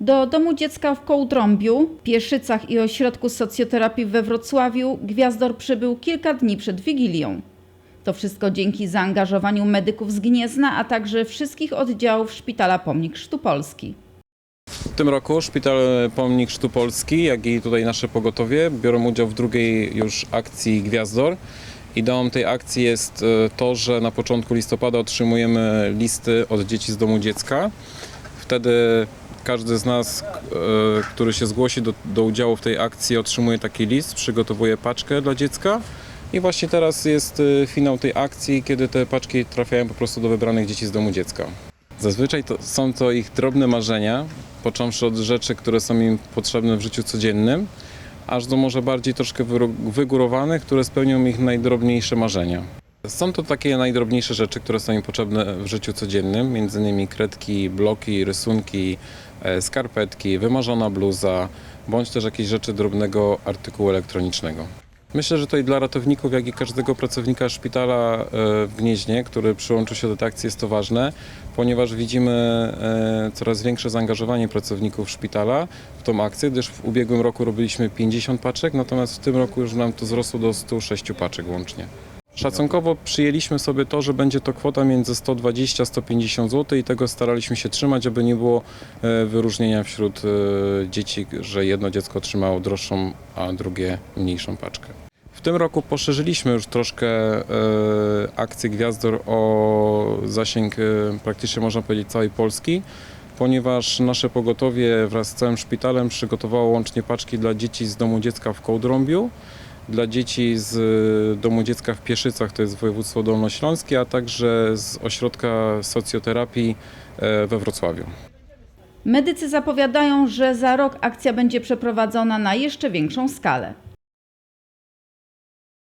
Do domu dziecka w Kołdrąbiu, Pieszycach i ośrodku socjoterapii we Wrocławiu Gwiazdor przybył kilka dni przed Wigilią. To wszystko dzięki zaangażowaniu medyków z Gniezna, a także wszystkich oddziałów Szpitala Pomnik Chrztu Polski. W tym roku Szpital Pomnik Chrztu Polski, jak i tutaj nasze pogotowie biorą udział w drugiej już akcji Gwiazdor. Ideą tej akcji jest e, to, że na początku listopada otrzymujemy listy od dzieci z domu dziecka. Wtedy każdy z nas, e, który się zgłosi do, do udziału w tej akcji, otrzymuje taki list, przygotowuje paczkę dla dziecka. I właśnie teraz jest e, finał tej akcji, kiedy te paczki trafiają po prostu do wybranych dzieci z domu dziecka. Zazwyczaj to, są to ich drobne marzenia, począwszy od rzeczy, które są im potrzebne w życiu codziennym, aż do może bardziej troszkę wygórowanych, które spełnią ich najdrobniejsze marzenia. Są to takie najdrobniejsze rzeczy, które są im potrzebne w życiu codziennym, między innymi kredki, bloki, rysunki, e, skarpetki, wymarzona bluza, bądź też jakieś rzeczy drobnego artykułu elektronicznego. Myślę, że to i dla ratowników, jak i każdego pracownika szpitala e, w Gnieźnie, który przyłączył się do tej akcji, jest to ważne, ponieważ widzimy e, coraz większe zaangażowanie pracowników szpitala w tą akcję, gdyż w ubiegłym roku robiliśmy 50 paczek, natomiast w tym roku już nam to wzrosło do 106 paczek łącznie. Szacunkowo przyjęliśmy sobie to, że będzie to kwota między 120 a 150 zł i tego staraliśmy się trzymać, aby nie było e, wyróżnienia wśród e, dzieci, że jedno dziecko otrzymało droższą, a drugie mniejszą paczkę. W tym roku poszerzyliśmy już troszkę e, akcję Gwiazdor o zasięg praktycznie można powiedzieć całej Polski, ponieważ nasze pogotowie wraz z całym szpitalem przygotowało łącznie paczki dla dzieci z domu dziecka w Kołdrąbiu, dla dzieci z e, domu dziecka w Pieszycach, to jest województwo dolnośląskie, a także z ośrodka socjoterapii e, we Wrocławiu. Medycy zapowiadają, że za rok akcja będzie przeprowadzona na jeszcze większą skalę.